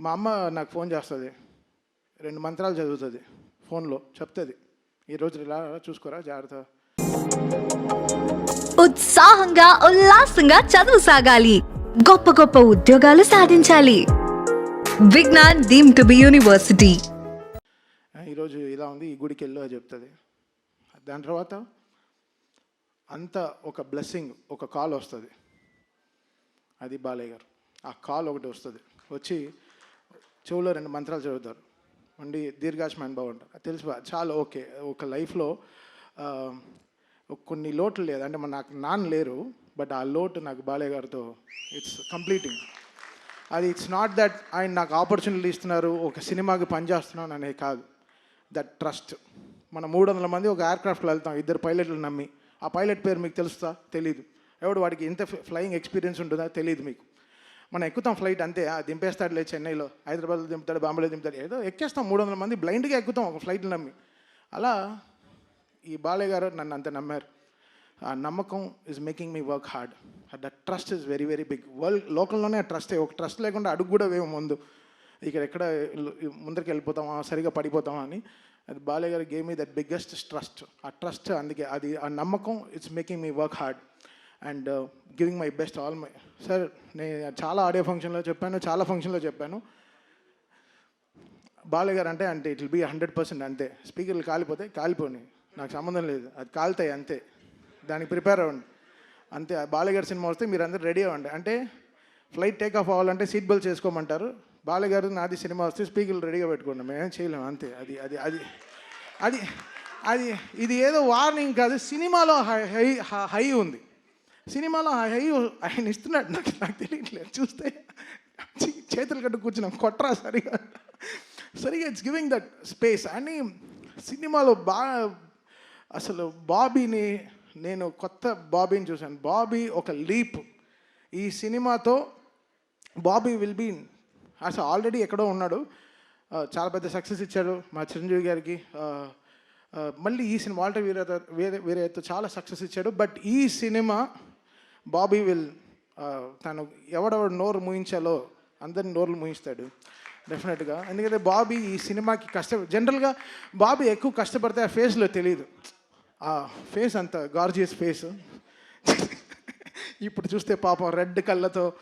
మా అమ్మ నాకు ఫోన్ చేస్తుంది. రెండు మంత్రాలు చదువుతుంది ఫోన్లో చెప్తుంది. ఈరోజు ఇలా చూసుకోరా జాగ్రత్త. ఉత్సాహంగా ఉల్లాసంగా చదువు సాగాలి. గొప్ప గొప్ప ఉద్యోగాలు సాధించాలి. Vignan deem to be university. ఈరోజు ఇలా ఉంది ఈ గుడికి వెళ్ళు అని చెప్తుంది. దాని తర్వాత అంత ఒక బ్లెస్సింగ్ ఒక కాల్ వస్తుంది. అది బాలయ్య గారు. ఆ కాల్ ఒకటి వస్తుంది. వచ్చి చెవులో రెండు మంత్రాలు చదువుతారు. ఉండి దీర్ఘాశమైన అనుభవం అది తెలుసు చాలా ఓకే. ఒక లైఫ్లో కొన్ని లోట్లు లేదు అంటే మన నాకు నాన్న లేరు బట్ ఆ లోటు నాకు బాలయ్య గారితో ఇట్స్ కంప్లీటింగ్ అది ఇట్స్ నాట్ దట్ ఆయన నాకు ఆపర్చునిటీ ఇస్తున్నారు ఒక సినిమాకి పనిచేస్తున్నాను అనేది కాదు. దట్ ట్రస్ట్ మన మూడు వందల మంది ఒక ఎయిర్క్రాఫ్ట్లో వెళ్తాం. ఇద్దరు పైలట్లు నమ్మి. ఆ పైలట్ పేరు మీకు తెలుస్తా? తెలీదు. ఎవడు వాడికి ఎంత ఫ్లయింగ్ ఎక్స్పీరియన్స్ ఉంటుందో తెలియదు మీకు. మనం ఎక్కుతాం ఫ్లైట్ అంతే. ఆ, దింపేస్తాడులే చెన్నైలో. హైదరాబాద్లో దింపుతాడు బాంబేలో దింపుతాడు. ఏదో ఎక్కేస్తాం మూడు వందల మంది బ్లైండ్గా ఎక్కుతాం ఒక ఫ్లైట్లు నమ్మి. అలా ఈ బాలయ్య గారు నన్ను అంత నమ్మారు. ఆ నమ్మకం is making me work hard that trust is very very big world లోకల్లోనే ఆ ట్రస్ట్ ఒక ట్రస్ట్ లేకుండా అడుగు కూడా వేము ముందు. ఇక్కడ ఎక్కడ ముందరికి వెళ్ళిపోతామా సరిగా పడిపోతామా అని. అది బాలయ్య గారు గేమ్ ఈ దట్ బిగ్గెస్ట్ ట్రస్ట్ ఆ ట్రస్ట్ అందుకే అది ఆ నమ్మకం it's making me work hard and giving my best all my sir నేను చాలా ఆడియో ఫంక్షన్లో చెప్పాను చాలా ఫంక్షన్లో చెప్పాను. బాలయ్య గారు అంటే అంటే it will be hundred percent అంతే. స్పీకర్లు కాలిపోతే కాలిపోయి నాకు సంబంధం లేదు అది కాలుతాయి అంతే. దానికి ప్రిపేర్ అవ్వండి. అంతే ఆ బాలయ్య గారి సినిమా వస్తే మీరు అందరూ రెడీ అవ్వండి. అంటే ఫ్లైట్ టేక్ ఆఫ్ అవ్వాలంటే సీట్ బెల్ట్ చేసుకోమంటారు. బాలయ్య గారు నాది సినిమా వస్తే స్పీకర్లు రెడీగా పెట్టుకోండి. మేమేం చేయలేము అంతే. అది అది అది అది అది ఇది ఏదో వార్నింగ్ కాదు సినిమాలో హై హై హై ఉంది. సినిమాలో ఆ హై ఆయన ఇస్తున్నాడు. నాకు నాకు తెలియట్లేదు. చూస్తే చేతులు కట్టు కూర్చున్నాం. కొట్రా సరిగా? సరిగా ఇట్స్ గివింగ్ దట్ స్పేస్ అని సినిమాలో బా అసలు బాబీని నేను కొత్త బాబీని చూశాను. బాబీ ఒక లీప్ ఈ సినిమాతో బాబీ విల్ బీ అసలు ఆల్రెడీ ఎక్కడో ఉన్నాడు. చాలా పెద్ద సక్సెస్ ఇచ్చాడు మా చిరంజీవి గారికి. మళ్ళీ ఈ సినిమా ఆల్రెడీ వీరే వేరే వేరేతో చాలా సక్సెస్ ఇచ్చాడు. బట్ ఈ సినిమా బాబీ విల్ తను ఎవడెవడు నోరు మూయించాలో అందరిని నోర్లు మూయిస్తాడు. డెఫినెట్గా ఎందుకంటే బాబీ ఈ సినిమాకి కష్ట జనరల్గా బాబీ ఎక్కువ కష్టపడితే ఆ ఫేస్లో తెలియదు ఆ ఫేస్ అంత గార్జియస్ ఫేస్. ఇప్పుడు చూస్తే పాపం రెడ్ కళ్ళతో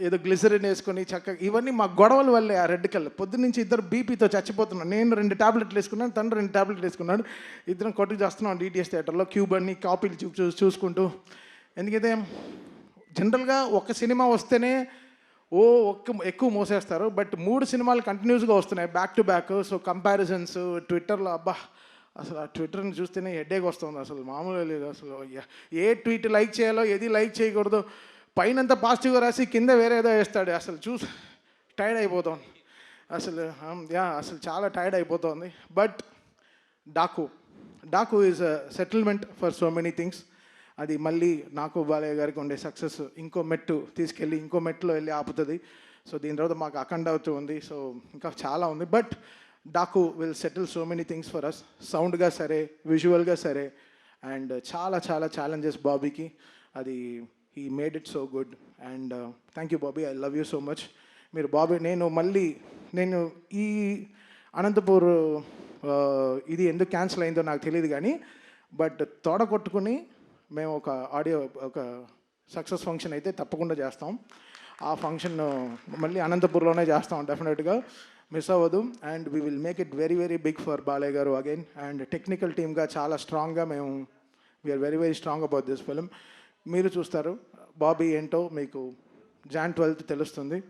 ఏదో గ్లిసరిన్ వేసుకొని చక్కగా ఇవన్నీ మా గొడవల వల్లే ఆ రెడ్ కళ్ళు. పొద్దున్నుంచి ఇద్దరు బీపీతో చచ్చిపోతున్నాను నేను రెండు టాబ్లెట్లు వేసుకున్నాను తను రెండు ట్యాబ్లెట్లు వేసుకున్నాడు. ఇద్దరం కొట్టుకు చేస్తున్నాం డిటిఎస్ థియేటర్లో. క్యూబ్ అన్ని కాపీలు చూ చూ- చూసుకుంటూ ఎందుకైతే జనరల్గా ఒక సినిమా వస్తేనే ఓ ఒక్క ఎక్కువ మోసేస్తారు బట్ మూడు సినిమాలు కంటిన్యూస్గా వస్తున్నాయి. Back to back so comparisons ట్విట్టర్లో అబ్బా అసలు ఆ ట్విట్టర్ని చూస్తేనే హెడేక్ వస్తుంది అసలు మామూలుగా లేదు అసలు. ఏ ట్వీట్ లైక్ చేయాలో ఏది లైక్ చేయకూడదు పైన అంత పాజిటివ్గా రాసి కింద వేరే ఏదో వేస్తాడు. అసలు చూసి టైర్డ్ అయిపోతాం. అసలు um, యా అసలు చాలా టైర్డ్ అయిపోతుంది but Daaku Daaku is a settlement for so many things అది మళ్ళీ నాకు బాలయ్య గారికి ఉండే సక్సెస్ ఇంకో మెట్టు తీసుకెళ్ళి ఇంకో మెట్టులో వెళ్ళి ఆపుతుంది. సో దీని తర్వాత మాకు అఖండ అవుతూ ఉంది. సో ఇంకా చాలా ఉంది. But Daaku will settle so many things for us సౌండ్గా సరే విజువల్గా సరే అండ్ చాలా చాలా ఛాలెంజెస్ బాబీకి. అది he made it so good and thank you Bobby. I love you so much మీరు బాబీ నేను మళ్ళీ నేను ఈ అనంతపూర్ uh, ఇది ఎందుకు క్యాన్సిల్ అయిందో నాకు తెలియదు కానీ బట్ తోడ కొట్టుకుని మేము ఒక ఆడియో ఒక సక్సెస్ ఫంక్షన్ అయితే తప్పకుండా చేస్తాం. ఆ ఫంక్షన్ మళ్ళీ అనంతపూర్లోనే చేస్తాం డెఫినెట్గా. మిస్ అవ్వదు. And we will make it very very big for Balayya garu again and technical టీమ్గా చాలా స్ట్రాంగ్గా మేము we are very very strong about this film మీరు చూస్తారు. బాబీ ఏంటో మీకు జాన్ ట్వెల్త్ తెలుస్తుంది.